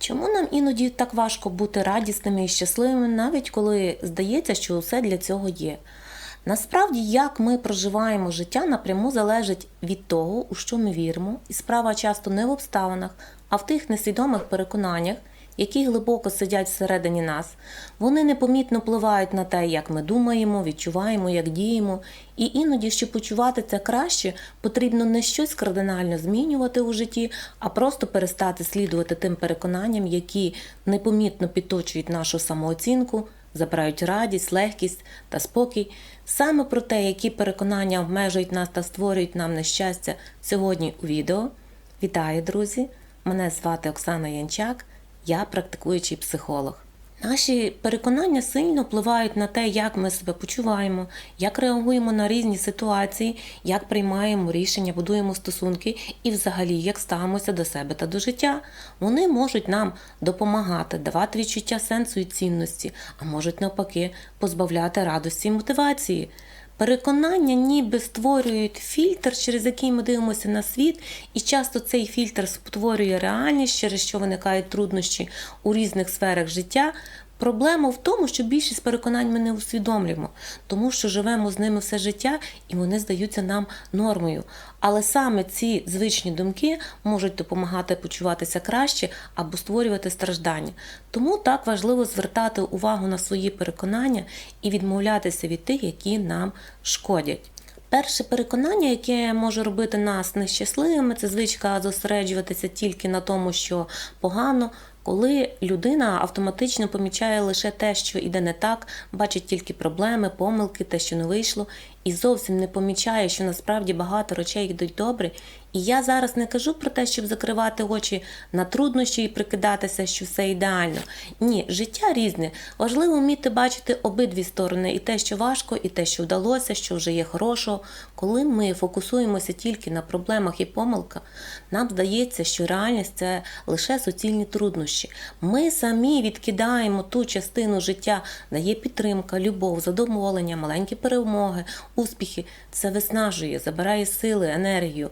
Чому нам іноді так важко бути радісними і щасливими, навіть коли здається, що усе для цього є? Насправді, як ми проживаємо життя, напряму залежить від того, у що ми віримо, і справа часто не в обставинах, а в тих несвідомих переконаннях, які глибоко сидять всередині нас. Вони непомітно впливають на те, як ми думаємо, відчуваємо, як діємо. І іноді, щоб почувати це краще, потрібно не щось кардинально змінювати у житті, а просто перестати слідувати тим переконанням, які непомітно підточують нашу самооцінку, забирають радість, легкість та спокій. Саме про те, які переконання обмежують нас та створюють нам нещастя сьогодні у відео. Вітаю, друзі! Мене звати Оксана Янчак, я практикуючий психолог. Наші переконання сильно впливають на те, як ми себе почуваємо, як реагуємо на різні ситуації, як приймаємо рішення, будуємо стосунки і, взагалі, як ставимося до себе та до життя. Вони можуть нам допомагати, давати відчуття сенсу і цінності, а можуть навпаки позбавляти радості і мотивації. Переконання ніби створюють фільтр, через який ми дивимося на світ, і часто цей фільтр спотворює реальність, через що виникають труднощі у різних сферах життя. Проблема в тому, що більшість переконань ми не усвідомлюємо, тому що живемо з ними все життя і вони здаються нам нормою. Але саме ці звичні думки можуть допомагати почуватися краще або створювати страждання. Тому так важливо звертати увагу на свої переконання і відмовлятися від тих, які нам шкодять. Перше переконання, яке може робити нас нещасливими, це звичка зосереджуватися тільки на тому, що погано. Коли людина автоматично помічає лише те, що іде не так, бачить тільки проблеми, помилки, те, що не вийшло, і зовсім не помічає, що насправді багато речей йдуть добре. І я зараз не кажу про те, щоб закривати очі на труднощі і прикидатися, що все ідеально. Ні, життя різне. Важливо вміти бачити обидві сторони, і те, що важко, і те, що вдалося, що вже є хорошого. Коли ми фокусуємося тільки на проблемах і помилках, нам здається, що реальність це лише суцільні труднощі. Ми самі відкидаємо ту частину життя, де є підтримка, любов, задоволення, маленькі перемоги, успіхи. Це виснажує, забирає сили, енергію,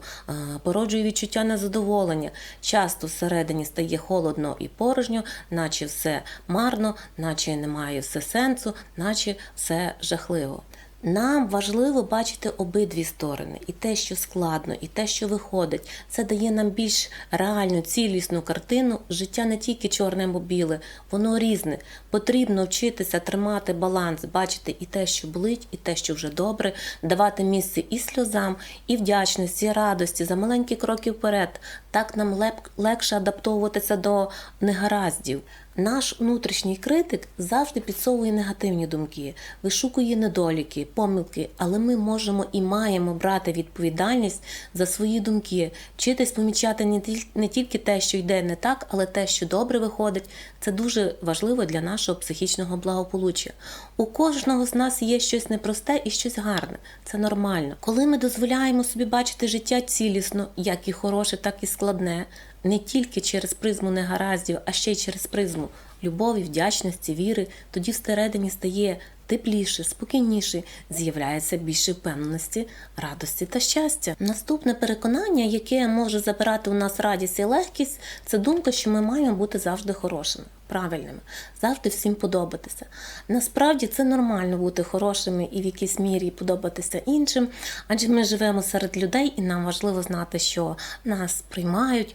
породжує відчуття незадоволення. Часто всередині стає холодно і порожньо, наче все марно, наче немає все сенсу, наче все жахливо. Нам важливо бачити обидві сторони, і те, що складно, і те, що виходить. Це дає нам більш реальну, цілісну картину. Життя не тільки чорне або біле, воно різне. Потрібно вчитися тримати баланс, бачити і те, що болить, і те, що вже добре, давати місце і сльозам, і вдячності, і радості за маленькі кроки вперед. Так нам легше адаптовуватися до негараздів. Наш внутрішній критик завжди підсовує негативні думки, вишукує недоліки, помилки, але ми можемо і маємо брати відповідальність за свої думки, вчитись помічати не тіль- не тільки те, що йде не так, але те, що добре виходить. Це дуже важливо для нашого психічного благополуччя. У кожного з нас є щось непросте і щось гарне. Це нормально. Коли ми дозволяємо собі бачити життя цілісно, як і хороше, так і складне, не тільки через призму негараздів, а ще й через призму любові, вдячності, віри, тоді всередині стає тепліше, спокійніше, з'являється більше впевненості, радості та щастя. Наступне переконання, яке може забирати у нас радість і легкість, це думка, що ми маємо бути завжди хорошими. Правильними, завжди всім подобатися. Насправді це нормально бути хорошими і в якійсь мірі подобатися іншим, адже ми живемо серед людей, і нам важливо знати, що нас приймають,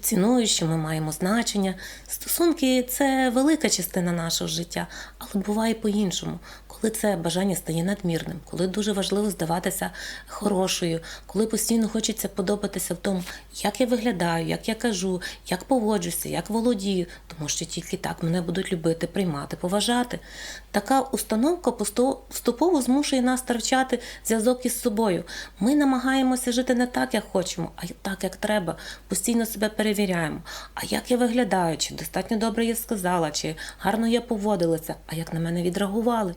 цінують, що ми маємо значення. Стосунки це велика частина нашого життя, але буває по-іншому. Коли це бажання стає надмірним, коли дуже важливо здаватися хорошою, коли постійно хочеться подобатися в тому, як я виглядаю, як я кажу, як поводжуся, як володію, тому що тільки так мене будуть любити, приймати, поважати. Така установка поступово змушує нас втрачати зв'язок із собою. Ми намагаємося жити не так, як хочемо, а так, як треба. Постійно себе перевіряємо. А як я виглядаю, чи достатньо добре я сказала, чи гарно я поводилася, а як на мене відреагували.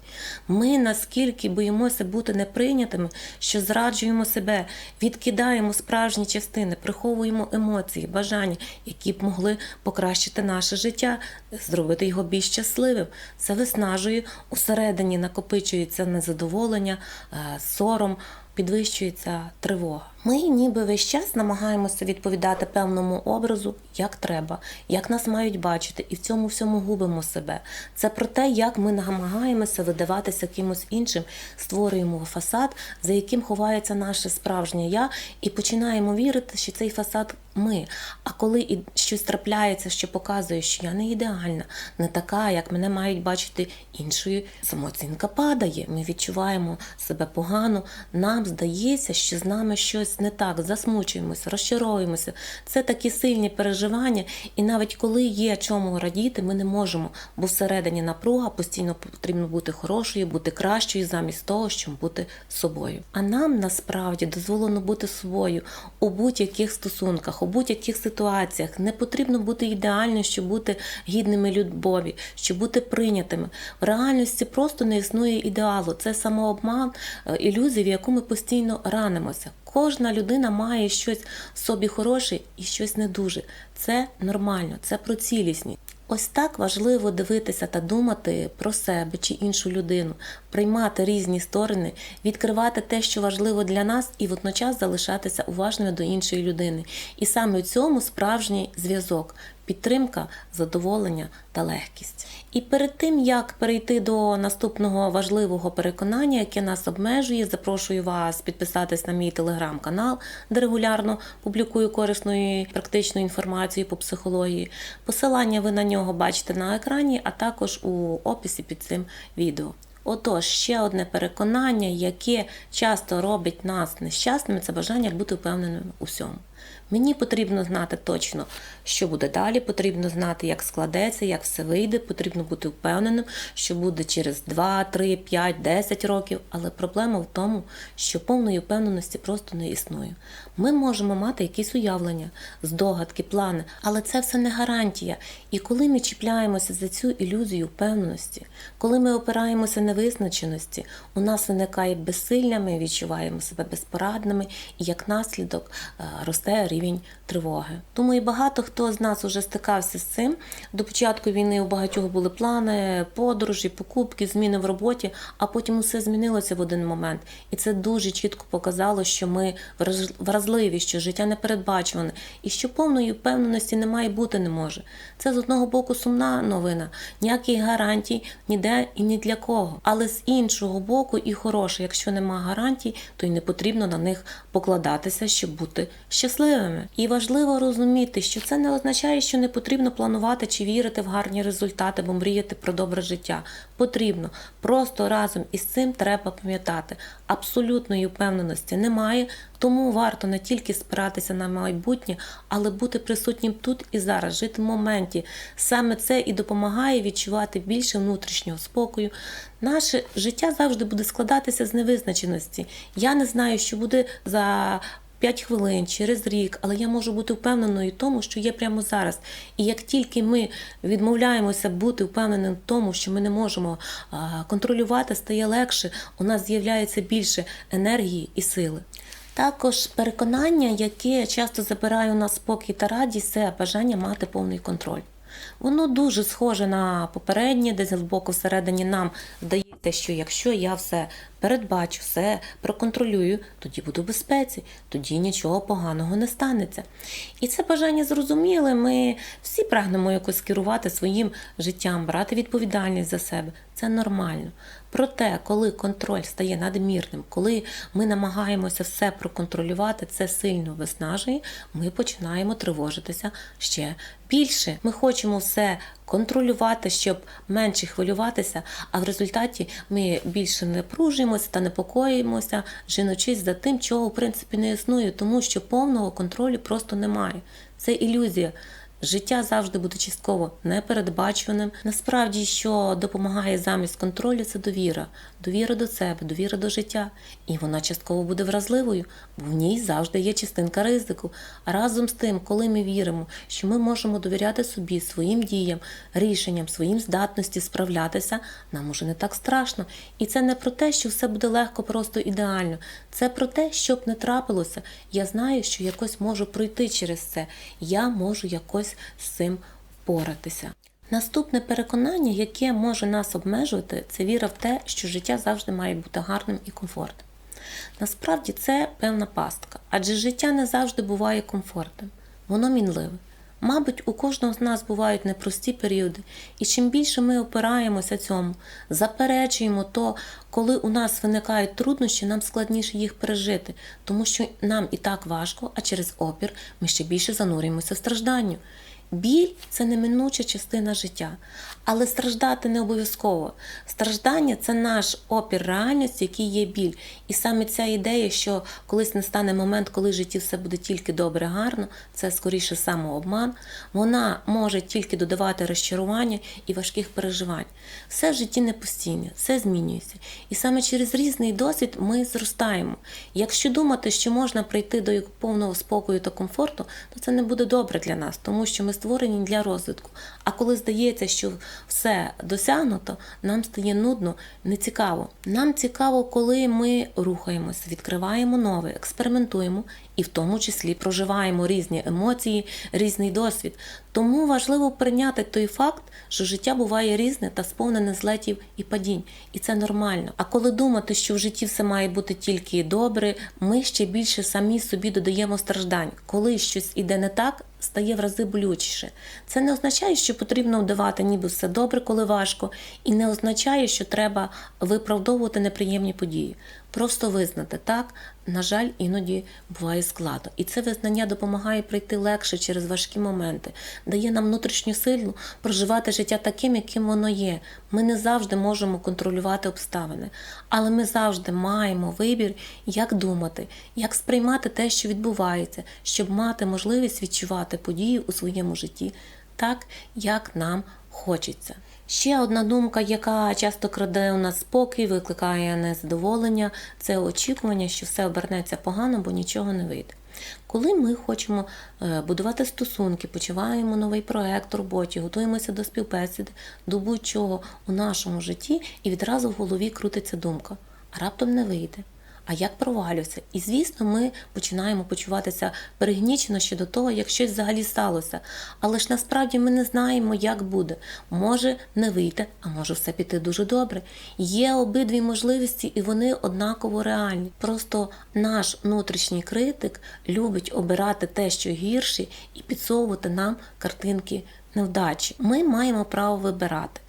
Ми наскільки боїмося бути неприйнятими, що зраджуємо себе, відкидаємо справжні частини, приховуємо емоції, бажання, які б могли покращити наше життя, зробити його більш щасливим. Це виснажує, усередині накопичується незадоволення, е, сором. Підвищується тривога. Ми ніби весь час намагаємося відповідати певному образу, як треба, як нас мають бачити, і в цьому всьому губимо себе. Це про те, як ми намагаємося видаватися кимось іншим, створюємо фасад, за яким ховається наше справжнє я, і починаємо вірити, що цей фасад ми. А коли і щось трапляється, що показує, що я не ідеальна, не така, як мене мають бачити іншою, самооцінка падає. Ми відчуваємо себе погано. Нам здається, що з нами щось не так, засмучуємося, розчаровуємося. Це такі сильні переживання, і навіть коли є чому радіти, ми не можемо, бо всередині напруга постійно потрібно бути хорошою, бути кращою, замість того, щоб бути собою. А нам насправді дозволено бути собою у будь-яких стосунках, у будь-яких ситуаціях. Не потрібно бути ідеальним, щоб бути гідними любові, щоб бути прийнятими. В реальності просто не існує ідеалу. Це самообман, е, ілюзія, в яку ми постійно ранимося. Кожна людина має щось в собі хороше і щось не дуже. Це нормально, це про цілісність. Ось так важливо дивитися та думати про себе чи іншу людину, приймати різні сторони, відкривати те, що важливо для нас, і водночас залишатися уважними до іншої людини. І саме у цьому справжній зв'язок. Підтримка, задоволення та легкість. І перед тим як перейти до наступного важливого переконання, яке нас обмежує, запрошую вас підписатись на мій телеграм-канал, де регулярно публікую корисну і практичну інформацію по психології. Посилання ви на нього бачите на екрані, а також у описі під цим відео. Отож, ще одне переконання, яке часто робить нас нещасними, це бажання бути впевненим у всьому. Мені потрібно знати точно, що буде далі, потрібно знати, як складеться, як все вийде, потрібно бути впевненим, що буде через 2, 3, 5, 10 років. Але проблема в тому, що повної впевненості просто не існує. Ми можемо мати якісь уявлення, здогадки, плани, але це все не гарантія. І коли ми чіпляємося за цю ілюзію впевненості, коли ми опираємося на визначеності, у нас виникає безсилля, ми відчуваємо себе безпорадними, і як наслідок е, росте тривоги. Думаю, багато хто з нас вже стикався з цим. До початку війни у багатьох були плани, подорожі, покупки, зміни в роботі, а потім усе змінилося в один момент. І це дуже чітко показало, що ми вразливі, що життя не передбачуване, і що повної впевненості не має бути не може. Це з одного боку сумна новина, ніяких гарантій ніде і ні для кого. Але з іншого боку, і хороше, якщо нема гарантій, то й не потрібно на них покладатися, щоб бути щасливими. І важливо розуміти, що це не означає, що не потрібно планувати чи вірити в гарні результати, або мріяти про добре життя. Потрібно. Просто разом із цим треба пам'ятати. Абсолютної впевненості немає, тому варто не тільки спиратися на майбутнє, але бути присутнім тут і зараз, жити в моменті. Саме це і допомагає відчувати більше внутрішнього спокою. Наше життя завжди буде складатися з невизначеності. Я не знаю, що буде за 5 хвилин, через рік, але я можу бути впевненою в тому, що є прямо зараз. І як тільки ми відмовляємося бути впевненим в тому, що ми не можемо контролювати, стає легше, у нас з'являється більше енергії і сили. Також переконання, яке часто забирає у нас спокій та радість, це бажання мати повний контроль. Воно дуже схоже на попереднє, десь глибоко всередині нам здається, що якщо я все передбачу, все проконтролюю, тоді буду в безпеці, тоді нічого поганого не станеться. І це бажання зрозуміле. Ми всі прагнемо якось керувати своїм життям, брати відповідальність за себе. Це нормально. Проте, коли контроль стає надмірним, коли ми намагаємося все проконтролювати, це сильно виснажує, ми починаємо тривожитися ще більше. Ми хочемо все контролювати, щоб менше хвилюватися, а в результаті ми більше не пружуємося та непокоїмося, жіночись за тим, чого в принципі не існує, тому що повного контролю просто немає. Це ілюзія. Життя завжди буде частково непередбачуваним. Насправді, що допомагає замість контролю, це довіра, довіра до себе, довіра до життя. І вона частково буде вразливою, бо в ній завжди є частинка ризику. А разом з тим, коли ми віримо, що ми можемо довіряти собі, своїм діям, рішенням, своїм здатності справлятися, нам уже не так страшно. І це не про те, що все буде легко, просто ідеально. Це про те, щоб не трапилося. Я знаю, що якось можу пройти через це. Я можу якось з цим впоратися. Наступне переконання, яке може нас обмежувати, це віра в те, що життя завжди має бути гарним і комфортним. Насправді це певна пастка, адже життя не завжди буває комфортним, воно мінливе. Мабуть, у кожного з нас бувають непрості періоди, і чим більше ми опираємося цьому, заперечуємо то, коли у нас виникають труднощі, нам складніше їх пережити, тому що нам і так важко, а через опір ми ще більше занурюємося в стражданню. Біль це неминуча частина життя, але страждати не обов'язково. Страждання це наш опір реальності, який є біль. І саме ця ідея, що колись настане момент, коли в житті все буде тільки добре, гарно, це скоріше самообман, вона може тільки додавати розчарування і важких переживань. Все в житті не постійне, все змінюється. І саме через різний досвід ми зростаємо. Якщо думати, що можна прийти до повного спокою та комфорту, то це не буде добре для нас, тому що ми створені для розвитку. А коли здається, що все досягнуто, нам стає нудно, нецікаво. Нам цікаво, коли ми рухаємося, відкриваємо нове, експериментуємо і в тому числі проживаємо різні емоції, різний досвід. Тому важливо прийняти той факт, що життя буває різне та сповнене злетів і падінь, і це нормально. А коли думати, що в житті все має бути тільки добре, ми ще більше самі собі додаємо страждань. Коли щось іде не так, стає в рази болючіше. Це не означає, що потрібно вдавати, ніби все добре, коли важко, і не означає, що треба виправдовувати неприємні події. Просто визнати так, на жаль, іноді буває складно. І це визнання допомагає пройти легше через важкі моменти, дає нам внутрішню силу проживати життя таким, яким воно є. Ми не завжди можемо контролювати обставини, але ми завжди маємо вибір, як думати, як сприймати те, що відбувається, щоб мати можливість відчувати події у своєму житті так, як нам хочеться. Ще одна думка, яка часто краде у нас спокій, викликає незадоволення, це очікування, що все обернеться погано, бо нічого не вийде. Коли ми хочемо е, будувати стосунки, почуваємо новий проект роботі, готуємося до співбесіди, до будь-чого у нашому житті, і відразу в голові крутиться думка, а раптом не вийде. А як провалюся? І звісно, ми починаємо почуватися перегнічено щодо того, як щось взагалі сталося. Але ж насправді ми не знаємо, як буде. Може не вийти, а може все піти дуже добре. Є обидві можливості, і вони однаково реальні. Просто наш внутрішній критик любить обирати те, що гірше, і підсовувати нам картинки невдачі. Ми маємо право вибирати.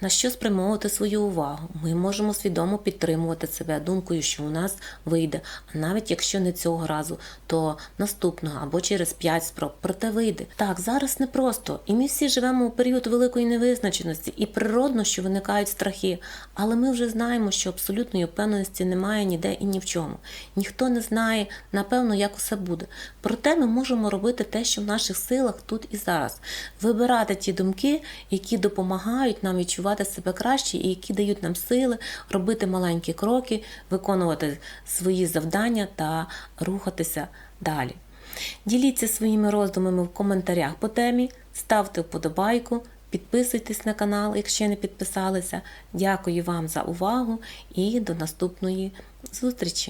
На що спрямовувати свою увагу? Ми можемо свідомо підтримувати себе думкою, що у нас вийде. А навіть якщо не цього разу, то наступного або через п'ять спроб, проте вийде. Так, зараз непросто, і ми всі живемо у період великої невизначеності, і природно, що виникають страхи. Але ми вже знаємо, що абсолютної впевненості немає ніде і ні в чому. Ніхто не знає, напевно, як усе буде. Проте ми можемо робити те, що в наших силах тут і зараз. Вибирати ті думки, які допомагають нам відчувати себе краще і які дають нам сили робити маленькі кроки, виконувати свої завдання та рухатися далі. Діліться своїми роздумами в коментарях по темі, ставте вподобайку, підписуйтесь на канал, якщо не підписалися. Дякую вам за увагу і до наступної зустрічі!